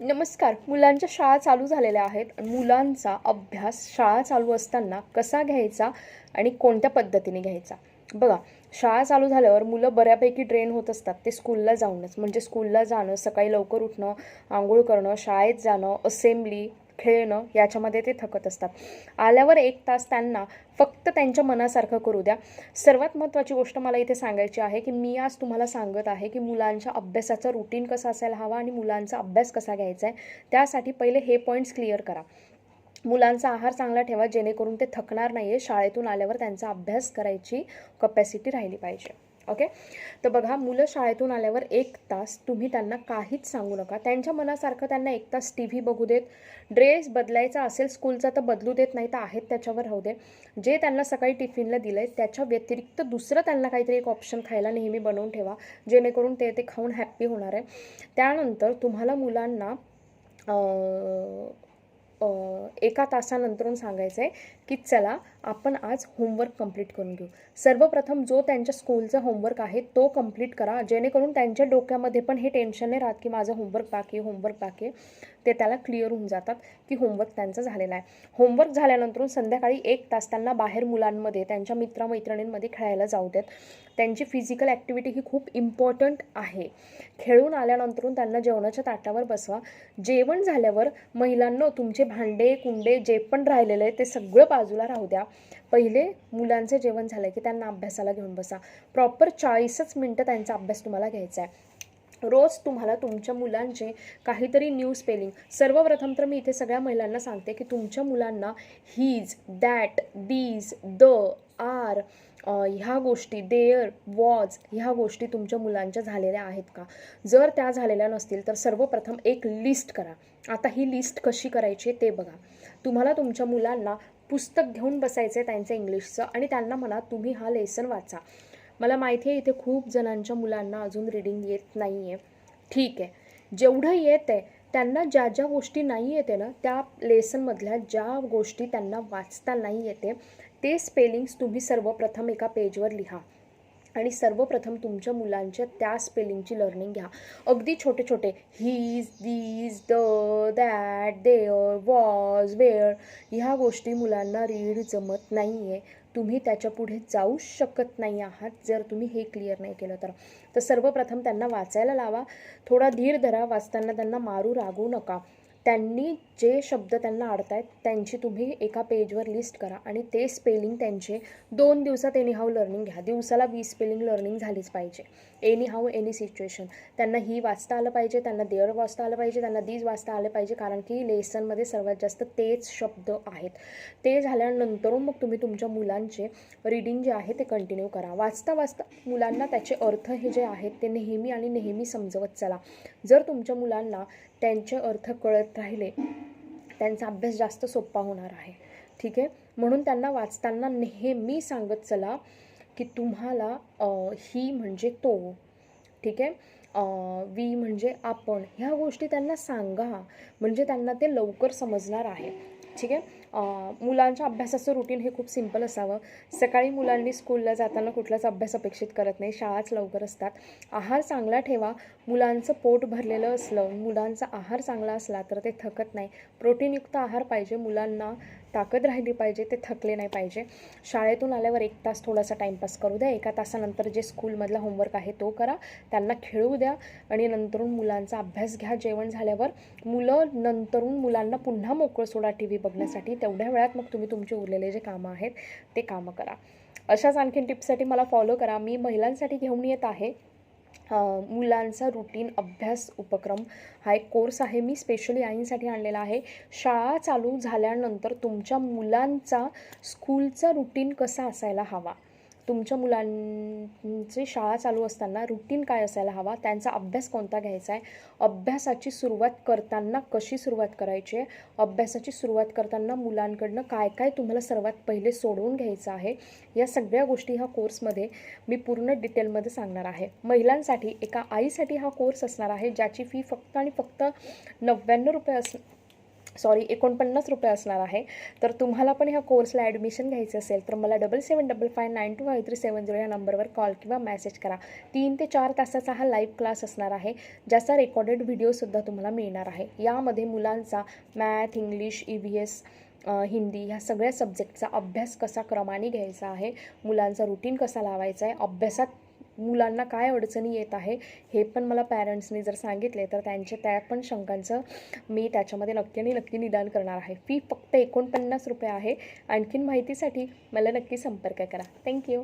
नमस्कार. मुलांच्या शाळा चालू झालेल्या आहेत. आणि मुलांचा अभ्यास शाळा चालू असताना कसा घ्यायचा आणि कोणत्या पद्धतीने घ्यायचा? बघा शाळा चालू झाल्यावर मुलं बऱ्यापैकी ट्रेन होत असतात. ते स्कूलला जाऊनच. म्हणजे स्कूलला जाणं सकाळी लवकर उठणं आंघोळ करणं शाळेत जाणं असेंब्ली खेळणं याच्यामध्ये ते थकत असतात. आल्यावर एक तास त्यांना फक्त त्यांच्या मनासारखं करू द्या. सर्वात महत्त्वाची गोष्ट मला इथे सांगायची आहे की मी आज तुम्हाला सांगत आहे की मुलांच्या अभ्यासाचा रुटीन कसा असायला हवा आणि मुलांचा अभ्यास कसा घ्यायचा आहे त्यासाठी पहिले हे पॉईंट्स क्लिअर करा. मुलांचा आहार चांगला ठेवा जेणेकरून ते थकणार नाही आहे शाळेतून आल्यावर त्यांचा अभ्यास करायची कपॅसिटी राहिली पाहिजे. ओके तर बघा मुलं शाळेतून आल्यावर एक तास तुम्ही त्यांना काहीच सांगू नका. त्यांच्या मनासारखं त्यांना एक तास टी व्ही बघू देत. ड्रेस बदलायचा असेल स्कूलचा तर बदलू देत नाही तर आहेत त्याच्यावर राहू दे. जे त्यांना सकाळी टिफिनला दिलं आहे त्याच्या व्यतिरिक्त दुसरं त्यांना काहीतरी एक ऑप्शन खायला नेहमी बनवून ठेवा. जेणेकरून ते ते खाऊन हॅप्पी होणार आहे. त्यानंतर तुम्हाला मुलांना एका तासानंतरून सांगायचं आहे की चला आपण आज होमवर्क कंप्लीट करून घेऊ. सर्वप्रथम जो त्यांच्या स्कूलचा होमवर्क आहे तो कंप्लीट करा. जेणेकरून त्यांच्या डोक्यामध्ये पण हे टेन्शन नाही राहत की माझं होमवर्क बाकी आहे होमवर्क बाकी आहे. ते त्याला क्लिअर होऊन जातात की होमवर्क त्यांचा झालेला आहे. होमवर्क झाल्यानंतरून संध्याकाळी एक तास त्यांना बाहेर मुलांमध्ये त्यांच्या मित्रमैत्रिणींमध्ये खेळायला जाऊ देत. त्यांची फिजिकल ॲक्टिव्हिटी ही खूप इम्पॉर्टंट आहे. खेळून आल्यानंतरून त्यांना जेवणाच्या ताटावर बसवा. जेवण झाल्यावर महिलांना तुमचे भांडे कुंडे जे पण राहिलेलं आहे ते सगळं पा बाजूला राहू द्या. पहिले मुलांचे जेवण झालं की त्यांना अभ्यासाला घेऊन बसा. प्रॉपर चाळीसच मिनटं त्यांचा अभ्यास तुम्हाला घ्यायचा आहे. रोज तुम्हाला तुमच्या मुलांचे काहीतरी न्यू स्पेलिंग सर्वप्रथम तर मी इथे सगळ्या महिलांना सांगते की तुमच्या मुलांना his that these the are ह्या गोष्टी देअर वॉज ह्या गोष्टी तुमच्या मुलांच्या झालेल्या आहेत का? जर त्या झालेल्या नसतील तर सर्वप्रथम एक लिस्ट करा. आता ही लिस्ट कशी करायची ते बघा. तुम्हाला तुमच्या मुलांना पुस्तक घेऊन बसायचं आहे त्यांचं इंग्लिशचं. आणि त्यांना म्हणा तुम्ही हा लेसन वाचा. मला माहिती आहे इथे खूप जणांच्या मुलांना अजून रीडिंग येत नाही आहे ठीक आहे. जेवढं येत आहे त्यांना ज्या ज्या गोष्टी नाही येते ना त्या लेसनमधल्या ज्या गोष्टी त्यांना वाचता नाही येते ते स्पेलिंग्स तुम्ही सर्वप्रथम एका पेजवर लिहा. आणि सर्वप्रथम तुमच्या मुलांच्या त्या स्पेलिंगची लर्निंग घ्या. अगदी छोटे छोटे his these the that there was where ह्या गोष्टी मुलांना रीड जमत नाही आहे तुम्ही त्याच्या पुढे जाऊ शकत नाही आहात जर तुम्ही हे क्लिअर नाही केलं तर. तर सर्वप्रथम त्यांना वाचायला लावा. थोडा धीर धरा वाचताना त्यांना मारू रागू नका. त्यांनी जे शब्द त्यांना आवडत त्यांची तुम्ही एका पेजवर लिस्ट करा आणि ते स्पेलिंग त्यांचे दोन दिवसात एनी हाऊ लर्निंग घ्या. दिवसाला वीस स्पेलिंग लर्निंग झालीच पाहिजे. एनी हाऊ एनी सिच्युएशन त्यांना ही वाचता आलं पाहिजे त्यांना देअर वाचता आलं पाहिजे त्यांना दीज वाचता आलं पाहिजे कारण की लेसनमध्ये सर्वात जास्त तेच शब्द आहेत. ते झाल्यानंतर मग तुम्ही तुमच्या मुलांचे रीडिंग जे आहे ते कंटिन्यू करा. वाचता वाचता मुलांना त्याचे अर्थ हे जे आहेत ते नेहमी आणि नेहमी समजवत चला. जर तुमच्या मुलांना त्यांचे अर्थ कळत राहिले त्यांचा अभ्यास जास्त सोपा होणार आहे. ठीक आहे? म्हणून त्यांना वाचताना नेहमी सांगत चला की तुम्हाला ही म्हणजे तो. ठीक आहे? वी म्हणजे आपण. ह्या गोष्टी त्यांना सांगा. म्हणजे त्यांना ते लवकर समजणार आहे. ठीक आहे? मुलांच्या अभ्यासाचं रुटीन हे खूप सिंपल असावं. सकाळी मुलांनी स्कूलला जाताना कुठलाच अभ्यास अपेक्षित करत नाही. शाळाच लवकर असतात. आहार चांगला ठेवा. मुलांचं पोट भरलेलं असलं मुलांचा आहार चांगला असला तर ते थकत नाही. प्रोटीनयुक्त आहार पाहिजे. मुलांना ताकद राहिली पाहिजे. ते थकले नाही पाहिजे. शाळेतून आल्यावर एक तास थोडासा टाईमपास करू द्या. एका तासानंतर जे स्कूलमधला होमवर्क आहे तो करा. त्यांना खेळू द्या आणि नंतरून मुलांचा अभ्यास घ्या. जेवण झाल्यावर मुलं नंतरून मुलांना पुन्हा मोकळं सोडा टी व्ही बघण्यासाठी. तेवढ्या वेळात मग तुम्ही तुमचे उरलेले जे कामं आहेत ते कामं करा. अशाच आणखीन टिप्ससाठी मला फॉलो करा. मी महिलांसाठी घेऊन येत आहे. मुलांचा रुटीन अभ्यास उपक्रम हा एक कोर्स आहे. मी स्पेशली आईंसाठी आणलेला आहे. शाळा चालू झाल्यानंतर तुमच्या मुलांचा स्कूलचा रुटीन कसा असायला हवा? तुमच्या मुलांची शाळा चालू असताना रुटीन काय असायला हवा? त्यांचा अभ्यास कोणता घ्यायचा आहे? अभ्यासाची सुरुवात करताना कशी सुरुवात करायची आहे? अभ्यासाची सुरुवात करताना मुलांकडनं काय काय तुम्हाला सर्वात पहिले सोडवून घ्यायचं आहे? या सगळ्या गोष्टी ह्या कोर्समध्ये मी पूर्ण डिटेलमध्ये सांगणार आहे. महिलांसाठी एका आईसाठी हा कोर्स असणार आहे ज्याची फी फक्त आणि फक्त नव्याण्णव रुपये अस सॉरी एकोणपन्नास रुपये असणार आहे. तर तुम्हाला पण ह्या कोर्सला ॲडमिशन घ्यायचं असेल तर मला double seven double five nine two five three seven zero या नंबरवर कॉल किंवा मेसेज करा. तीन ते चार तासाचा हा लाईव्ह क्लास असणार आहे ज्याचा रेकॉर्डेड व्हिडिओसुद्धा तुम्हाला मिळणार आहे. यामध्ये मुलांचा math English E V S Hindi ह्या सगळ्या सब्जेक्टचा अभ्यास कसा क्रमाने घ्यायचा आहे मुलांचा रुटीन कसा लावायचा आहे अभ्यासात मुलांना काय अडचणी येत आहे हे पण मला पॅरेंट्सनी जर सांगितले तर त्यांच्या त्या पण शंकांचं मी त्याच्यामध्ये नक्की आणि नक्की निदान करणार आहे. फी फक्त एकोणपन्नास रुपये आहे. आणखीन माहितीसाठी मला नक्की संपर्क करा. थँक्यू